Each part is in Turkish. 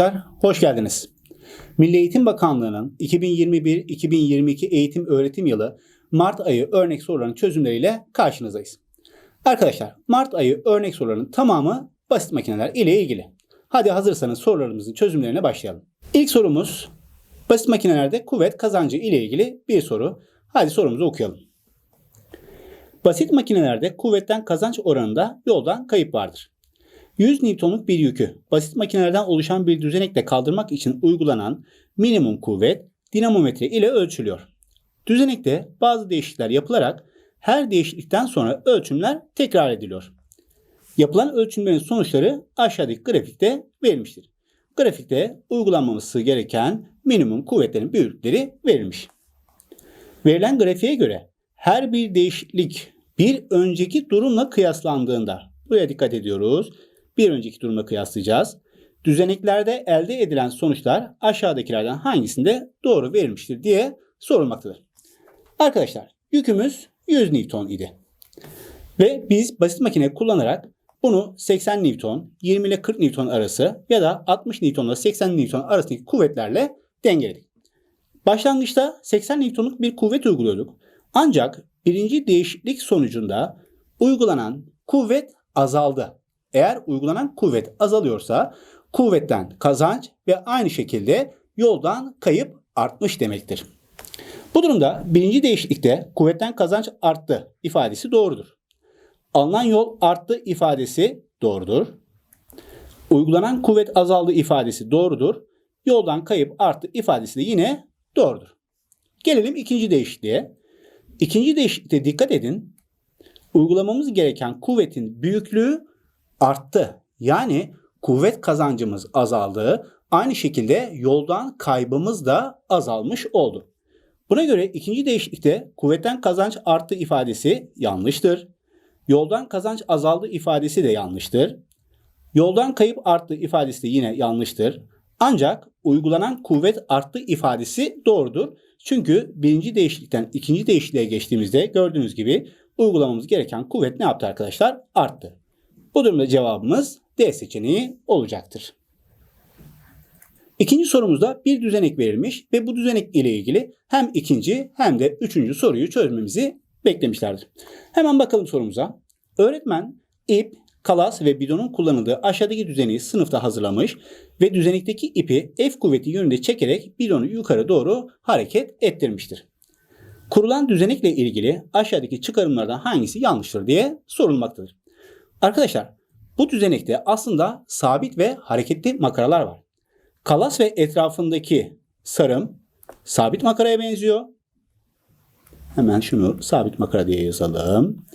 Arkadaşlar hoş geldiniz. Milli Eğitim Bakanlığı'nın 2021-2022 eğitim öğretim yılı Mart ayı örnek sorularının çözümleriyle karşınızdayız. Arkadaşlar Mart ayı örnek sorularının tamamı basit makineler ile ilgili. Hadi hazırsanız sorularımızın çözümlerine başlayalım. İlk sorumuz basit makinelerde kuvvet kazancı ile ilgili bir soru. Hadi sorumuzu okuyalım. Basit makinelerde kuvvetten kazanç oranında yoldan kayıp vardır. 100 Newton'luk bir yükü basit makinelerden oluşan bir düzenekle kaldırmak için uygulanan minimum kuvvet dinamometre ile ölçülüyor. Düzenekte bazı değişiklikler yapılarak her değişiklikten sonra ölçümler tekrar ediliyor. Yapılan ölçümlerin sonuçları aşağıdaki grafikte verilmiştir. Grafikte uygulanmaması gereken minimum kuvvetlerin büyüklükleri verilmiş. Verilen grafiğe göre her bir değişiklik bir önceki durumla kıyaslandığında buraya dikkat ediyoruz. Bir önceki durumla kıyaslayacağız. Düzeneklerde elde edilen sonuçlar aşağıdakilerden hangisinde doğru verilmiştir diye sorulmaktadır. Arkadaşlar yükümüz 100 Newton idi. Ve biz basit makine kullanarak bunu 80 Newton, 20 ile 40 Newton arası ya da 60 Newton ile 80 Newton arasındaki kuvvetlerle dengeledik. Başlangıçta 80 Newton'luk bir kuvvet uyguluyorduk. Ancak birinci değişiklik sonucunda uygulanan kuvvet azaldı. Eğer uygulanan kuvvet azalıyorsa kuvvetten kazanç ve aynı şekilde yoldan kayıp artmış demektir. Bu durumda birinci değişiklikte kuvvetten kazanç arttı ifadesi doğrudur. Alınan yol arttı ifadesi doğrudur. Uygulanan kuvvet azaldı ifadesi doğrudur. Yoldan kayıp arttı ifadesi de yine doğrudur. Gelelim ikinci değişikliğe. İkinci değişiklikte dikkat edin. Uygulamamız gereken kuvvetin büyüklüğü arttı. Yani kuvvet kazancımız azaldı. Aynı şekilde yoldan kaybımız da azalmış oldu. Buna göre ikinci değişiklikte kuvvetten kazanç arttı ifadesi yanlıştır. Yoldan kazanç azaldı ifadesi de yanlıştır. Yoldan kayıp arttı ifadesi de yine yanlıştır. Ancak uygulanan kuvvet arttı ifadesi doğrudur. Çünkü birinci değişiklikten ikinci değişikliğe geçtiğimizde gördüğünüz gibi uygulamamız gereken kuvvet ne yaptı arkadaşlar? Arttı. Bu durumda cevabımız D seçeneği olacaktır. İkinci sorumuzda bir düzenek verilmiş ve bu düzenek ile ilgili hem ikinci hem de üçüncü soruyu çözmemizi beklemişlerdir. Hemen bakalım sorumuza. Öğretmen ip, kalas ve bidonun kullanıldığı aşağıdaki düzeneyi sınıfta hazırlamış ve düzenekteki ipi F kuvveti yönünde çekerek bidonu yukarı doğru hareket ettirmiştir. Kurulan düzenekle ilgili aşağıdaki çıkarımlardan hangisi yanlıştır diye sorulmaktadır. Arkadaşlar bu düzenekte aslında sabit ve hareketli makaralar var. Kalas ve etrafındaki sarım sabit makaraya benziyor. Hemen şunu sabit makara diye yazalım.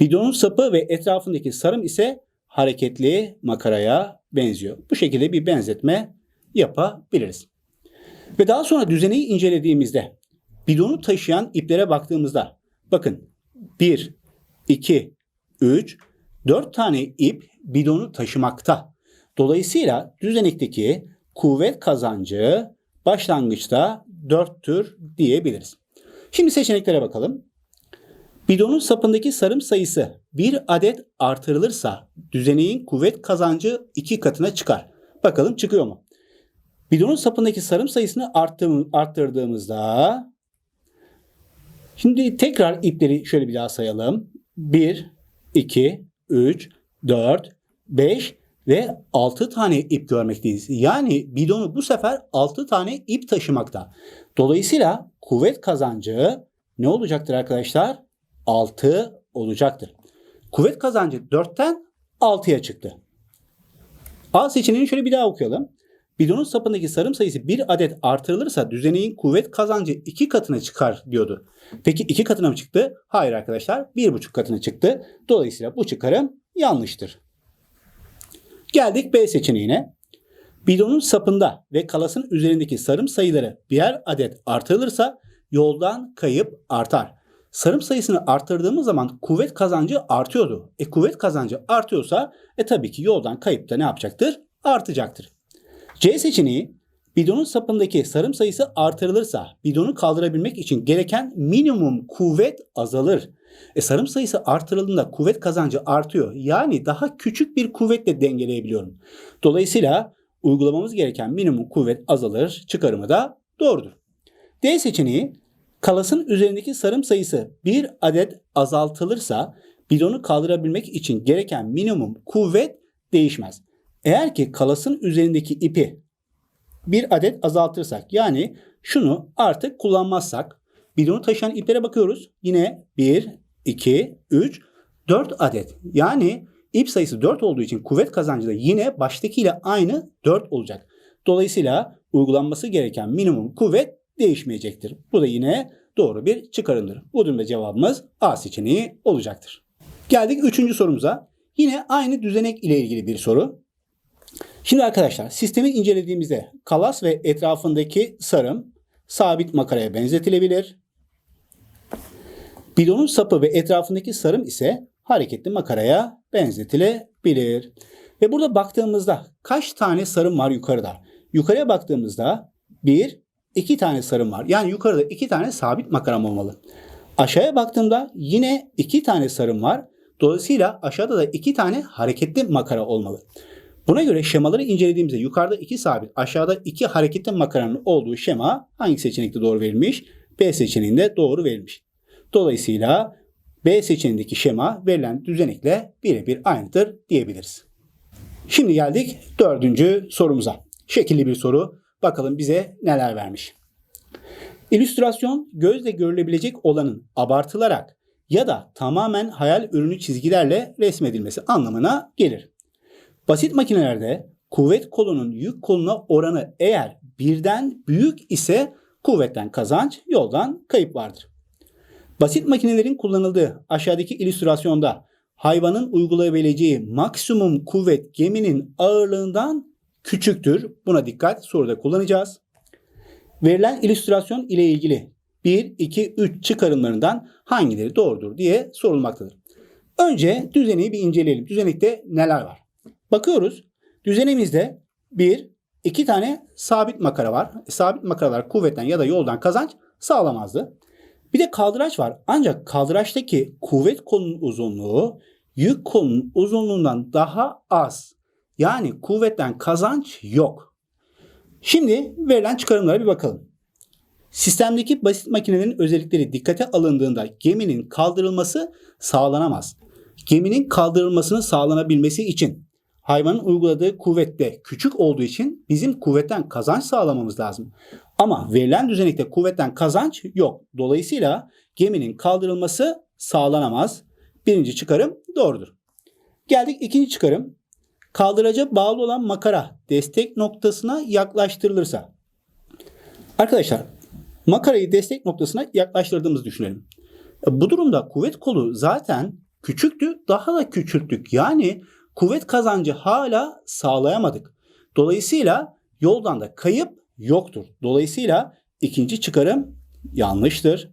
Bidonun sapı ve etrafındaki sarım ise hareketli makaraya benziyor. Bu şekilde bir benzetme yapabiliriz. Ve daha sonra düzeneyi incelediğimizde bidonu taşıyan iplere baktığımızda bakın 1, 2, 3, 4 tane ip bidonu taşımakta. Dolayısıyla düzenekteki kuvvet kazancı başlangıçta 4'tür diyebiliriz. Şimdi seçeneklere bakalım. Bidonun sapındaki sarım sayısı bir adet artırılırsa düzeneğin kuvvet kazancı iki katına çıkar. Bakalım çıkıyor mu? Bidonun sapındaki sarım sayısını arttırdığımızda şimdi tekrar ipleri şöyle bir daha sayalım. 1, 2, 3, 4, 5 ve 6 tane ip görmekteyiz. Yani bidonu bu sefer 6 tane ip taşımakta. Dolayısıyla kuvvet kazancı ne olacaktır arkadaşlar? 6 olacaktır. Kuvvet kazancı 4'ten 6'ya çıktı. A seçeneğini şöyle bir daha okuyalım. Bidonun sapındaki sarım sayısı bir adet artırılırsa düzeneğin kuvvet kazancı iki katına çıkar diyordu. Peki iki katına mı çıktı? Hayır arkadaşlar bir buçuk katına çıktı. Dolayısıyla bu çıkarım yanlıştır. Geldik B seçeneğine. Bidonun sapında ve kalasın üzerindeki sarım sayıları birer adet artırılırsa yoldan kayıp artar. Sarım sayısını arttırdığımız zaman kuvvet kazancı artıyordu. E kuvvet kazancı artıyorsa e tabii ki yoldan kayıp da ne yapacaktır? Artacaktır. C seçeneği bidonun sapındaki sarım sayısı artırılırsa bidonu kaldırabilmek için gereken minimum kuvvet azalır. E sarım sayısı artırıldığında kuvvet kazancı artıyor. Yani daha küçük bir kuvvetle dengeleyebiliyorum. Dolayısıyla uygulamamız gereken minimum kuvvet azalır çıkarımı da doğrudur. D seçeneği kalasın üzerindeki sarım sayısı bir adet azaltılırsa bidonu kaldırabilmek için gereken minimum kuvvet değişmez. Eğer ki kalasın üzerindeki ipi bir adet azaltırsak yani şunu artık kullanmazsak bidonu taşıyan iplere bakıyoruz. Yine 1, 2, 3, 4 adet. Yani ip sayısı 4 olduğu için kuvvet kazancı da yine baştakiyle aynı 4 olacak. Dolayısıyla uygulanması gereken minimum kuvvet değişmeyecektir. Bu da yine doğru bir çıkarımdır. Bu durumda cevabımız A seçeneği olacaktır. Geldik üçüncü sorumuza. Yine aynı düzenek ile ilgili bir soru. Şimdi arkadaşlar sistemi incelediğimizde kalas ve etrafındaki sarım sabit makaraya benzetilebilir. Bidonun sapı ve etrafındaki sarım ise hareketli makaraya benzetilebilir. Ve burada baktığımızda kaç tane sarım var yukarıda? Yukarıya baktığımızda bir, iki tane sarım var. Yani yukarıda iki tane sabit makaram olmalı. Aşağıya baktığımda yine iki tane sarım var. Dolayısıyla aşağıda da iki tane hareketli makara olmalı. Buna göre şemaları incelediğimizde yukarıda iki sabit, aşağıda iki hareketli makaranın olduğu şema hangi seçenekte doğru verilmiş? B seçeneğinde doğru verilmiş. Dolayısıyla B seçeneğindeki şema verilen düzenekle birebir aynıdır diyebiliriz. Şimdi geldik dördüncü sorumuza. Şekilli bir soru. Bakalım bize neler vermiş. İllüstrasyon gözle görülebilecek olanın abartılarak ya da tamamen hayal ürünü çizgilerle resmedilmesi anlamına gelir. Basit makinelerde kuvvet kolunun yük koluna oranı eğer birden büyük ise kuvvetten kazanç, yoldan kayıp vardır. Basit makinelerin kullanıldığı aşağıdaki illüstrasyonda hayvanın uygulayabileceği maksimum kuvvet geminin ağırlığından küçüktür. Buna dikkat soruda kullanacağız. Verilen illüstrasyon ile ilgili 1, 2, 3 çıkarımlarından hangileri doğrudur diye sorulmaktadır. Önce düzeneyi bir inceleyelim. Düzenekte neler var? Bakıyoruz. Düzenimizde bir, iki tane sabit makara var. Sabit makaralar kuvvetten ya da yoldan kazanç sağlamazdı. Bir de kaldıraç var. Ancak kaldıraçtaki kuvvet kolunun uzunluğu yük kolunun uzunluğundan daha az. Yani kuvvetten kazanç yok. Şimdi verilen çıkarımlara bir bakalım. Sistemdeki basit makinelerin özellikleri dikkate alındığında geminin kaldırılması sağlanamaz. Geminin kaldırılmasının sağlanabilmesi için hayvanın uyguladığı kuvvette küçük olduğu için bizim kuvvetten kazanç sağlamamız lazım. Ama verilen düzenekte kuvvetten kazanç yok. Dolayısıyla geminin kaldırılması sağlanamaz. Birinci çıkarım doğrudur. Geldik ikinci çıkarım. Kaldıraca bağlı olan makara destek noktasına yaklaştırılırsa. Arkadaşlar makarayı destek noktasına yaklaştırdığımızı düşünelim. E, Bu durumda kuvvet kolu zaten küçüktü daha da küçülttük. Yani kuvvet kazancı hala sağlayamadık. Dolayısıyla yoldan da kayıp yoktur. Dolayısıyla ikinci çıkarım yanlıştır.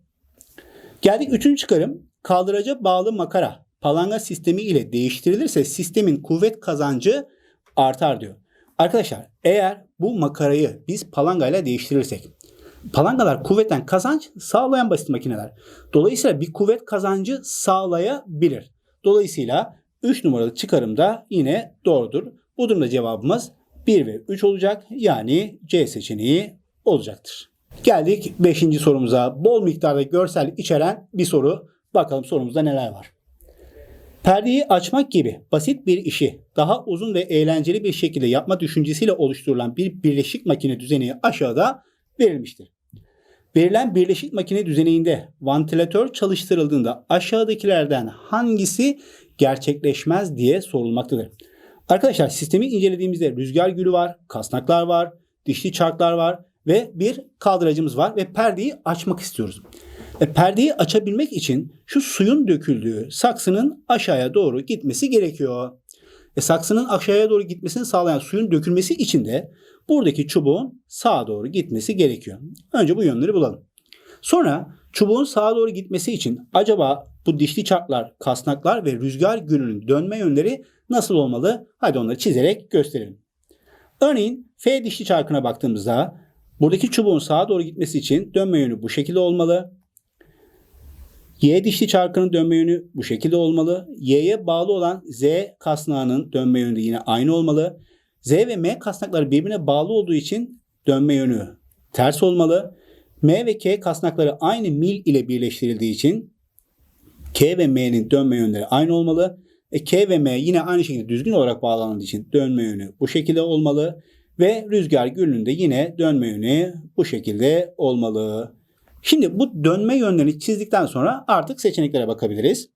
Geldik üçüncü çıkarım. Kaldıraca bağlı makara palanga sistemi ile değiştirilirse sistemin kuvvet kazancı artar diyor. Arkadaşlar eğer bu makarayı biz palangayla değiştirirsek palangalar kuvvetten kazanç sağlayan basit makineler. Dolayısıyla bir kuvvet kazancı sağlayabilir. Dolayısıyla 3 numaralı çıkarım da yine doğrudur. Bu durumda cevabımız 1 ve 3 olacak. Yani C seçeneği olacaktır. Geldik 5. sorumuza. Bol miktarda görsel içeren bir soru. Bakalım sorumuzda neler var. Perdeyi açmak gibi basit bir işi daha uzun ve eğlenceli bir şekilde yapma düşüncesiyle oluşturulan bir birleşik makine düzeni aşağıda verilmiştir. Verilen birleşik makine düzeninde vantilatör çalıştırıldığında aşağıdakilerden hangisi gerçekleşmez diye sorulmaktadır. Arkadaşlar sistemi incelediğimizde rüzgar gülü var, kasnaklar var, dişli çarklar var ve bir kaldıracımız var ve perdeyi açmak istiyoruz. E, perdeyi açabilmek için şu suyun döküldüğü saksının aşağıya doğru gitmesi gerekiyor. E, saksının aşağıya doğru gitmesini sağlayan suyun dökülmesi için de buradaki çubuğun sağa doğru gitmesi gerekiyor. Önce bu yönleri bulalım. Sonra çubuğun sağa doğru gitmesi için acaba bu dişli çarklar, kasnaklar ve rüzgar gülünün dönme yönleri nasıl olmalı? Hadi onları çizerek gösterelim. Örneğin F dişli çarkına baktığımızda buradaki çubuğun sağa doğru gitmesi için dönme yönü bu şekilde olmalı. Y dişli çarkının dönme yönü bu şekilde olmalı. Y'ye bağlı olan Z kasnağının dönme yönü yine aynı olmalı. Z ve M kasnakları birbirine bağlı olduğu için dönme yönü ters olmalı. M ve K kasnakları aynı mil ile birleştirildiği için K ve M'nin dönme yönleri aynı olmalı. E, K ve M yine aynı şekilde düzgün olarak bağlandığı için dönme yönü bu şekilde olmalı. Ve rüzgar gülünün de yine dönme yönü bu şekilde olmalı. Şimdi bu dönme yönlerini çizdikten sonra artık seçeneklere bakabiliriz.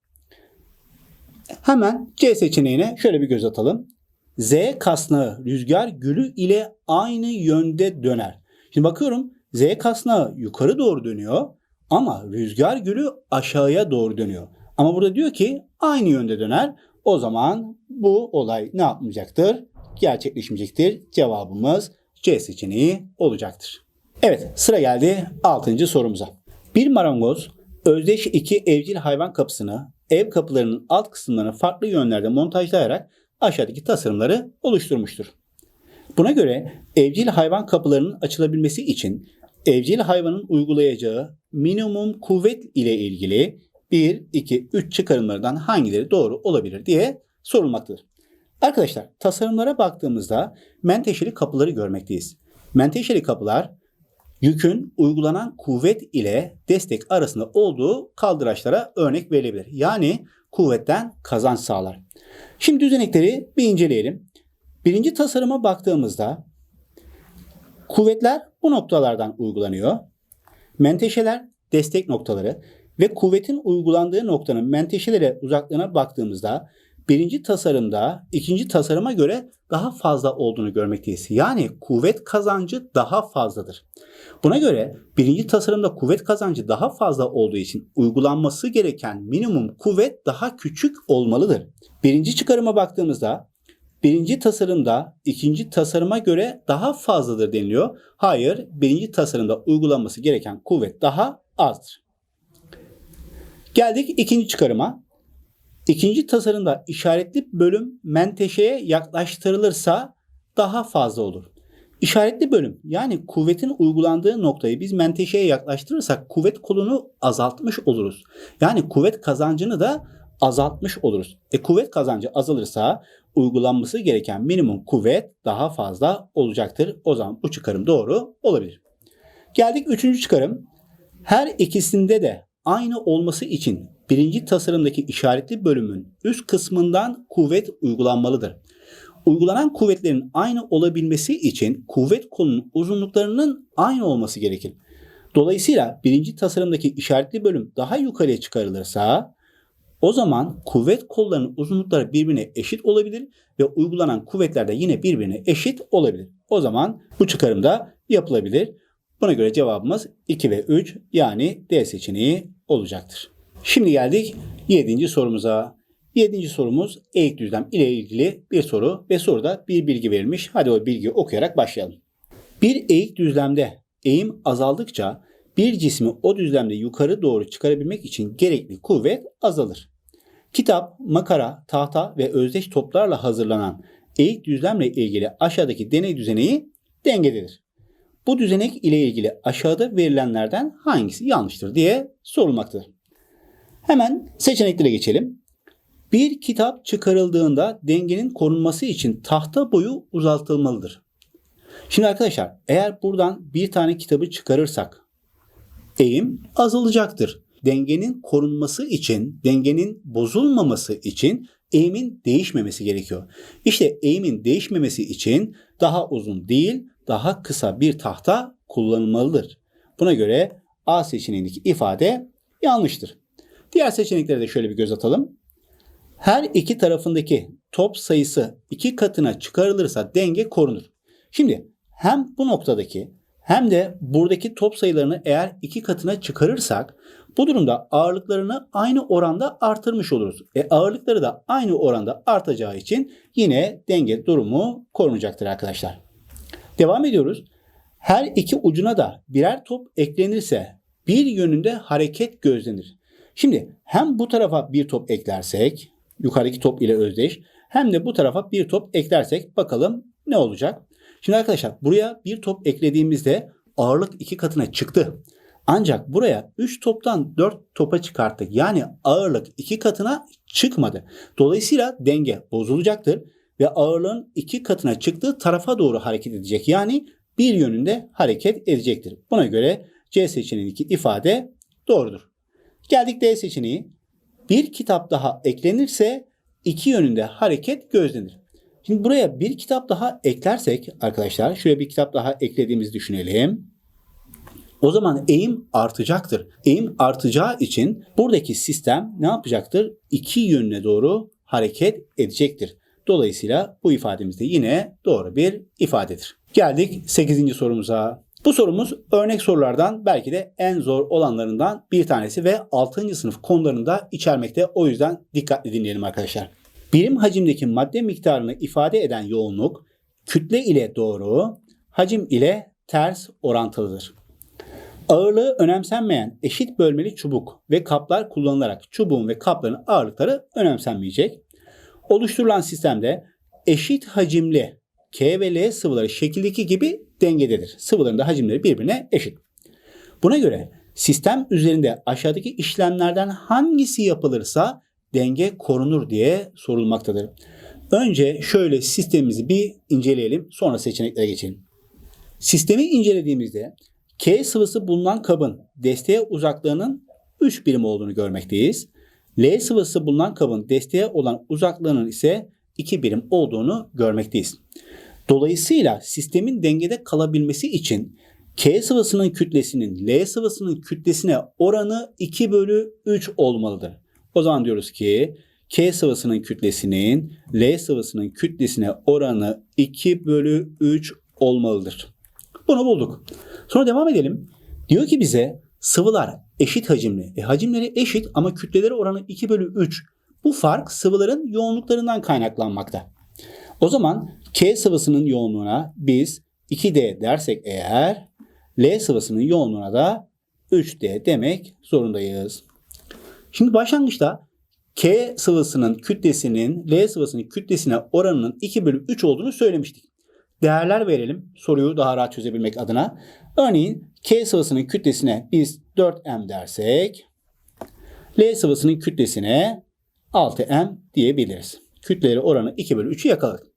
Hemen C seçeneğine şöyle bir göz atalım. Z kasnağı rüzgar gülü ile aynı yönde döner. Şimdi bakıyorum Z kasnağı yukarı doğru dönüyor ama rüzgar gülü aşağıya doğru dönüyor. Ama burada diyor ki aynı yönde döner. O zaman bu olay ne yapmayacaktır? Gerçekleşmeyecektir. Cevabımız C seçeneği olacaktır. Evet sıra geldi 6. sorumuza. Bir marangoz özdeş iki evcil hayvan kapısını ev kapılarının alt kısımlarına farklı yönlerde montajlayarak aşağıdaki tasarımları oluşturmuştur. Buna göre evcil hayvan kapılarının açılabilmesi için evcil hayvanın uygulayacağı minimum kuvvet ile ilgili 1, 2, 3 çıkarımlardan hangileri doğru olabilir diye sorulmaktadır. Arkadaşlar tasarımlara baktığımızda menteşeli kapıları görmekteyiz. Menteşeli kapılar yükün uygulanan kuvvet ile destek arasında olduğu kaldıraçlara örnek verilebilir. Yani kuvvetten kazanç sağlar. Şimdi düzenekleri bir inceleyelim. Birinci tasarıma baktığımızda kuvvetler bu noktalardan uygulanıyor. Menteşeler destek noktaları ve kuvvetin uygulandığı noktanın menteşelere uzaklığına baktığımızda birinci tasarımda ikinci tasarıma göre daha fazla olduğunu görmekteyiz. Yani kuvvet kazancı daha fazladır. Buna göre birinci tasarımda kuvvet kazancı daha fazla olduğu için uygulanması gereken minimum kuvvet daha küçük olmalıdır. Birinci çıkarıma baktığımızda birinci tasarımda ikinci tasarıma göre daha fazladır deniliyor. Hayır, birinci tasarımda uygulanması gereken kuvvet daha azdır. Geldik ikinci çıkarıma. İkinci tasarımda işaretli bölüm menteşeye yaklaştırılırsa daha fazla olur. İşaretli bölüm yani kuvvetin uygulandığı noktayı biz menteşeye yaklaştırırsak kuvvet kolunu azaltmış oluruz. Yani kuvvet kazancını da azaltmış oluruz. E kuvvet kazancı azalırsa uygulanması gereken minimum kuvvet daha fazla olacaktır. O zaman bu çıkarım doğru olabilir. Geldik üçüncü çıkarım. Her ikisinde de aynı olması için birinci tasarımdaki işaretli bölümün üst kısmından kuvvet uygulanmalıdır. Uygulanan kuvvetlerin aynı olabilmesi için kuvvet kolunun uzunluklarının aynı olması gerekir. Dolayısıyla birinci tasarımdaki işaretli bölüm daha yukarıya çıkarılırsa o zaman kuvvet kollarının uzunlukları birbirine eşit olabilir ve uygulanan kuvvetler de yine birbirine eşit olabilir. O zaman bu çıkarım da yapılabilir. Buna göre cevabımız 2 ve 3 yani D seçeneği olacaktır. Şimdi geldik 7. sorumuza. 7. sorumuz eğik düzlem ile ilgili bir soru ve soruda bir bilgi verilmiş. Hadi o bilgiyi okuyarak başlayalım. Bir eğik düzlemde eğim azaldıkça bir cismi o düzlemde yukarı doğru çıkarabilmek için gerekli kuvvet azalır. Kitap, makara, tahta ve özdeş toplarla hazırlanan eğik düzlemle ilgili aşağıdaki deney düzeneği dengededir. Bu düzenek ile ilgili aşağıda verilenlerden hangisi yanlıştır diye sorulmaktadır. Hemen seçeneklere geçelim. Bir kitap çıkarıldığında dengenin korunması için tahta boyu uzatılmalıdır. Şimdi arkadaşlar eğer buradan bir tane kitabı çıkarırsak eğim azalacaktır. Dengenin korunması için, dengenin bozulmaması için eğimin değişmemesi gerekiyor. İşte eğimin değişmemesi için daha uzun değil, daha kısa bir tahta kullanılmalıdır. Buna göre A seçeneğindeki ifade yanlıştır. Diğer seçeneklere de şöyle bir göz atalım. Her iki tarafındaki top sayısı iki katına çıkarılırsa denge korunur. Şimdi hem bu noktadaki hem de buradaki top sayılarını eğer iki katına çıkarırsak bu durumda ağırlıklarını aynı oranda artırmış oluruz. E ağırlıkları da aynı oranda artacağı için yine denge durumu korunacaktır arkadaşlar. Devam ediyoruz. Her iki ucuna da birer top eklenirse bir yönünde hareket gözlenir. Şimdi hem bu tarafa bir top eklersek yukarıdaki top ile özdeş hem de bu tarafa bir top eklersek bakalım ne olacak? Şimdi arkadaşlar buraya bir top eklediğimizde ağırlık iki katına çıktı. Ancak buraya 3 toptan 4 topa çıkarttık. Yani ağırlık iki katına çıkmadı. Dolayısıyla denge bozulacaktır ve ağırlığın iki katına çıktığı tarafa doğru hareket edecek. Yani bir yönünde hareket edecektir. Buna göre C seçeneğindeki ifade doğrudur. Geldik D seçeneği. Bir kitap daha eklenirse iki yönünde hareket gözlenir. Şimdi buraya bir kitap daha eklersek arkadaşlar şuraya bir kitap daha eklediğimizi düşünelim. O zaman eğim artacaktır. Eğim artacağı için buradaki sistem ne yapacaktır? İki yönüne doğru hareket edecektir. Dolayısıyla bu ifademiz de yine doğru bir ifadedir. Geldik 8. sorumuza. Bu sorumuz örnek sorulardan belki de en zor olanlarından bir tanesi ve 6. sınıf konularında içermekte. O yüzden dikkatli dinleyelim arkadaşlar. Birim hacimdeki madde miktarını ifade eden yoğunluk kütle ile doğru, hacim ile ters orantılıdır. Ağırlığı önemsenmeyen eşit bölmeli çubuk ve kaplar kullanılarak çubuğun ve kapların ağırlıkları önemsenmeyecek. Oluşturulan sistemde eşit hacimli K ve L sıvıları şekildeki gibi dengededir. Sıvıların da hacimleri birbirine eşit. Buna göre sistem üzerinde aşağıdaki işlemlerden hangisi yapılırsa denge korunur diye sorulmaktadır. Önce şöyle sistemimizi bir inceleyelim sonra seçeneklere geçelim. Sistemi incelediğimizde K sıvısı bulunan kabın desteğe uzaklığının 3 birim olduğunu görmekteyiz. L sıvısı bulunan kabın desteğe olan uzaklığının ise 2 birim olduğunu görmekteyiz. Dolayısıyla sistemin dengede kalabilmesi için K sıvısının kütlesinin L sıvısının kütlesine oranı 2 bölü 3 olmalıdır. O zaman diyoruz ki K sıvısının kütlesinin L sıvısının kütlesine oranı 2 bölü 3 olmalıdır. Bunu bulduk. Sonra devam edelim. Diyor ki bize sıvılar eşit hacimli. E, hacimleri eşit ama kütleleri oranı 2 bölü 3. Bu fark sıvıların yoğunluklarından kaynaklanmakta. O zaman K sıvısının yoğunluğuna biz 2D dersek eğer L sıvısının yoğunluğuna da 3D demek zorundayız. Şimdi başlangıçta K sıvısının kütlesinin L sıvısının kütlesine oranının 2 bölü 3 olduğunu söylemiştik. Değerler verelim soruyu daha rahat çözebilmek adına. Örneğin K sıvısının kütlesine biz 4M dersek L sıvısının kütlesine 6M diyebiliriz. Kütleleri oranı 2 bölü 3'ü yakaladık.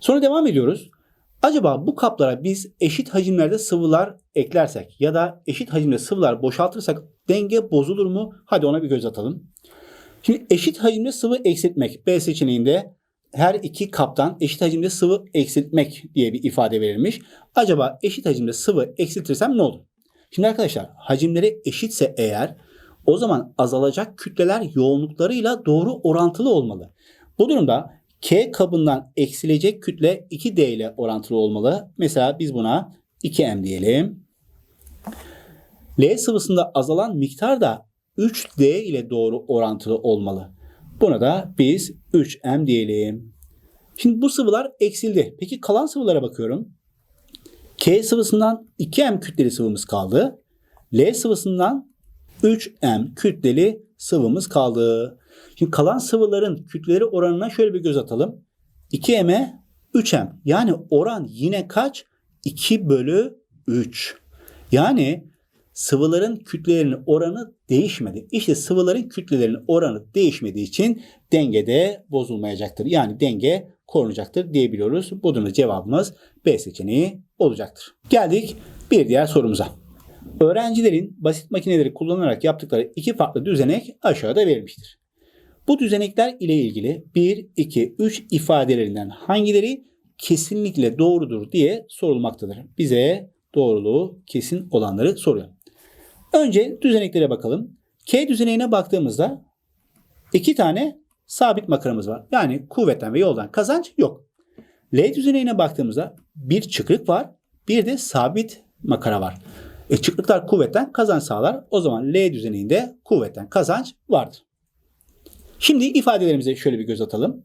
Sonra devam ediyoruz. Acaba bu kaplara biz eşit hacimlerde sıvılar eklersek ya da eşit hacimde sıvılar boşaltırsak denge bozulur mu? Hadi ona bir göz atalım. Şimdi eşit hacimde sıvı eksiltmek B seçeneğinde her iki kaptan eşit hacimde sıvı eksiltmek diye bir ifade verilmiş. Acaba eşit hacimde sıvı eksiltirsem ne olur? Şimdi arkadaşlar hacimleri eşitse eğer o zaman azalacak kütleler yoğunluklarıyla doğru orantılı olmalı. Bu durumda K kabından eksilecek kütle 2D ile orantılı olmalı. Mesela biz buna 2M diyelim. L sıvısında azalan miktar da 3D ile doğru orantılı olmalı. Buna da biz 3M diyelim. Şimdi bu sıvılar eksildi. Peki kalan sıvılara bakıyorum. K sıvısından 2M kütleli sıvımız kaldı. L sıvısından 3M kütleli sıvımız kaldı. Şimdi kalan sıvıların kütleleri oranına şöyle bir göz atalım. 2M'e 3M. Yani oran yine kaç? 2 bölü 3. Yani sıvıların kütlelerinin oranı değişmedi. İşte sıvıların kütlelerinin oranı değişmediği için dengede bozulmayacaktır. Yani denge korunacaktır diyebiliyoruz. Bu durumda cevabımız B seçeneği olacaktır. Geldik bir diğer sorumuza. Öğrencilerin basit makineleri kullanarak yaptıkları iki farklı düzenek aşağıda verilmiştir. Bu düzenekler ile ilgili 1, 2, 3 ifadelerinden hangileri kesinlikle doğrudur diye sorulmaktadır. Bize doğruluğu kesin olanları soruyor. Önce düzeneklere bakalım. K düzeneğine baktığımızda iki tane sabit makaramız var. Yani kuvvetten ve yoldan kazanç yok. L düzeneğine baktığımızda bir çıkrık var, bir de sabit makara var. E, çıkrıklar kuvvetten kazanç sağlar. O zaman L düzeninde kuvvetten kazanç vardır. Şimdi ifadelerimize şöyle bir göz atalım.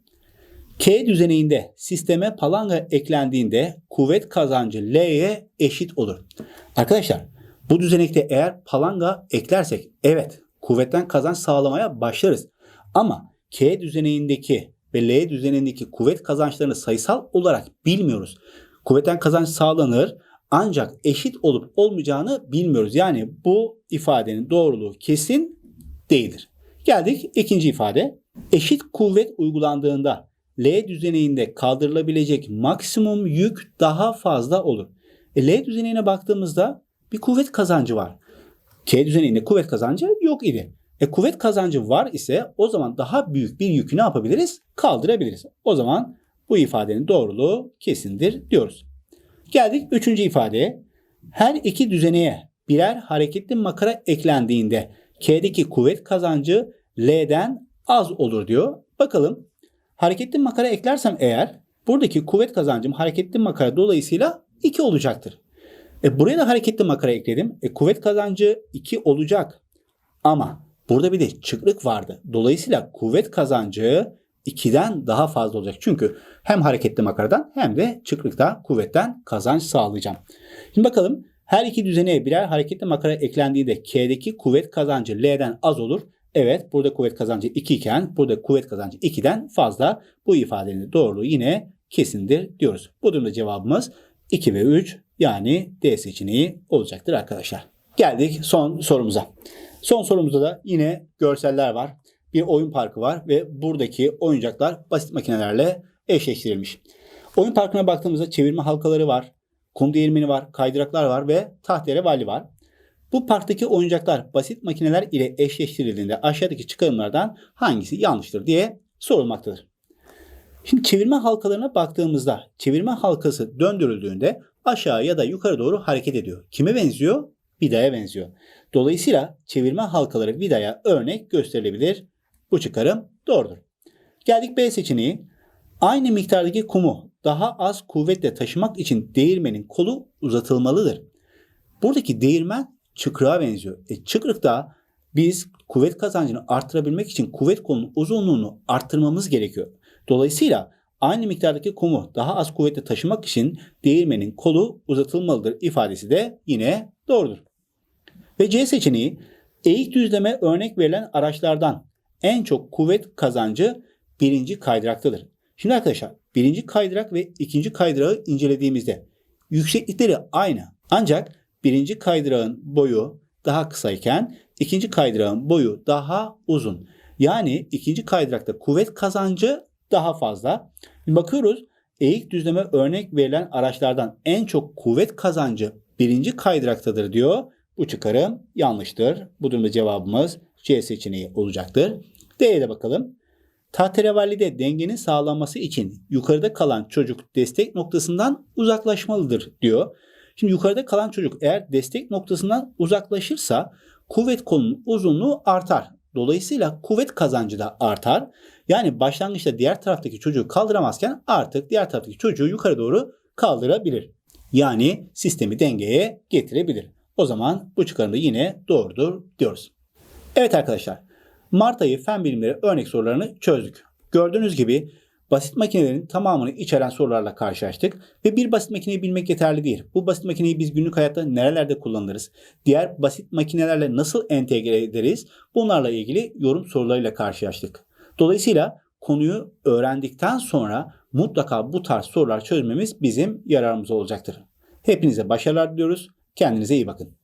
K düzeninde sisteme palanga eklendiğinde kuvvet kazancı L'ye eşit olur. Arkadaşlar bu düzenekte eğer palanga eklersek evet kuvvetten kazanç sağlamaya başlarız. Ama K düzenindeki ve L düzenindeki kuvvet kazançlarını sayısal olarak bilmiyoruz. Kuvvetten kazanç sağlanır ancak eşit olup olmayacağını bilmiyoruz. Yani bu ifadenin doğruluğu kesin değildir. Geldik ikinci ifade. Eşit kuvvet uygulandığında L düzeninde kaldırılabilecek maksimum yük daha fazla olur. E, L düzenine baktığımızda bir kuvvet kazancı var. K düzeninde kuvvet kazancı yok idi. E kuvvet kazancı var ise o zaman daha büyük bir yükü ne yapabiliriz? Kaldırabiliriz. O zaman bu ifadenin doğruluğu kesindir diyoruz. Geldik üçüncü ifadeye. Her iki düzeneye birer hareketli makara eklendiğinde K'deki kuvvet kazancı L'den az olur diyor. Bakalım hareketli makara eklersem eğer buradaki kuvvet kazancım hareketli makara dolayısıyla 2 olacaktır. E buraya da hareketli makara ekledim. E kuvvet kazancı 2 olacak. Ama burada bir de çıklık vardı. Dolayısıyla kuvvet kazancı 2'den daha fazla olacak. Çünkü hem hareketli makaradan hem de çıklıkta kuvvetten kazanç sağlayacağım. Şimdi bakalım her iki düzeneye birer hareketli makara eklendiğinde K'deki kuvvet kazancı L'den az olur. Evet burada kuvvet kazancı 2 iken burada kuvvet kazancı 2'den fazla. Bu ifadenin doğruluğu yine kesindir diyoruz. Bu durumda cevabımız 2 ve 3 yani D seçeneği olacaktır arkadaşlar. Geldik son sorumuza. Son sorumuzda da yine görseller var. Bir oyun parkı var ve buradaki oyuncaklar basit makinelerle eşleştirilmiş. Oyun parkına baktığımızda çevirme halkaları var, kum değirmeni var, kaydıraklar var ve tahterevalli var. Bu parktaki oyuncaklar basit makineler ile eşleştirildiğinde aşağıdaki çıkarımlardan hangisi yanlıştır diye sorulmaktadır. Şimdi çevirme halkalarına baktığımızda çevirme halkası döndürüldüğünde aşağı ya da yukarı doğru hareket ediyor. Kime benziyor? Vidaya benziyor. Dolayısıyla çevirme halkaları vidaya örnek gösterilebilir. Bu çıkarım doğrudur. Geldik B seçeneği. Aynı miktardaki kumu daha az kuvvetle taşımak için değirmenin kolu uzatılmalıdır. Buradaki değirmen çıkrığa benziyor. E, çıkrıkta biz kuvvet kazancını arttırabilmek için kuvvet kolunun uzunluğunu arttırmamız gerekiyor. Dolayısıyla aynı miktardaki kumu daha az kuvvetle taşımak için değirmenin kolu uzatılmalıdır ifadesi de yine doğrudur. Ve C seçeneği eğik düzleme örnek verilen araçlardan en çok kuvvet kazancı birinci kaydıraktadır. Şimdi arkadaşlar birinci kaydırak ve ikinci kaydırağı incelediğimizde yükseklikleri aynı. Ancak birinci kaydırağın boyu daha kısayken ikinci kaydırağın boyu daha uzun. Yani ikinci kaydırakta kuvvet kazancı daha fazla. Bakıyoruz eğik düzleme örnek verilen araçlardan en çok kuvvet kazancı birinci kaydıraktadır diyor. Bu çıkarım yanlıştır. Bu durumda cevabımız C seçeneği olacaktır. D'ye de bakalım. Tahterevallide dengenin sağlanması için yukarıda kalan çocuk destek noktasından uzaklaşmalıdır diyor. Şimdi yukarıda kalan çocuk eğer destek noktasından uzaklaşırsa kuvvet kolunun uzunluğu artar. Dolayısıyla kuvvet kazancı da artar. Yani başlangıçta diğer taraftaki çocuğu kaldıramazken artık diğer taraftaki çocuğu yukarı doğru kaldırabilir. Yani sistemi dengeye getirebilir. O zaman bu çıkarım da yine doğrudur diyoruz. Evet arkadaşlar Mart ayı fen bilimleri örnek sorularını çözdük. Gördüğünüz gibi basit makinelerin tamamını içeren sorularla karşılaştık ve bir basit makineyi bilmek yeterli değil. Bu basit makineyi biz günlük hayatta nerelerde kullanırız? Diğer basit makinelerle nasıl entegre ederiz? Bunlarla ilgili yorum sorularıyla karşılaştık. Dolayısıyla konuyu öğrendikten sonra mutlaka bu tarz sorular çözmemiz bizim yararımıza olacaktır. Hepinize başarılar diliyoruz. Kendinize iyi bakın.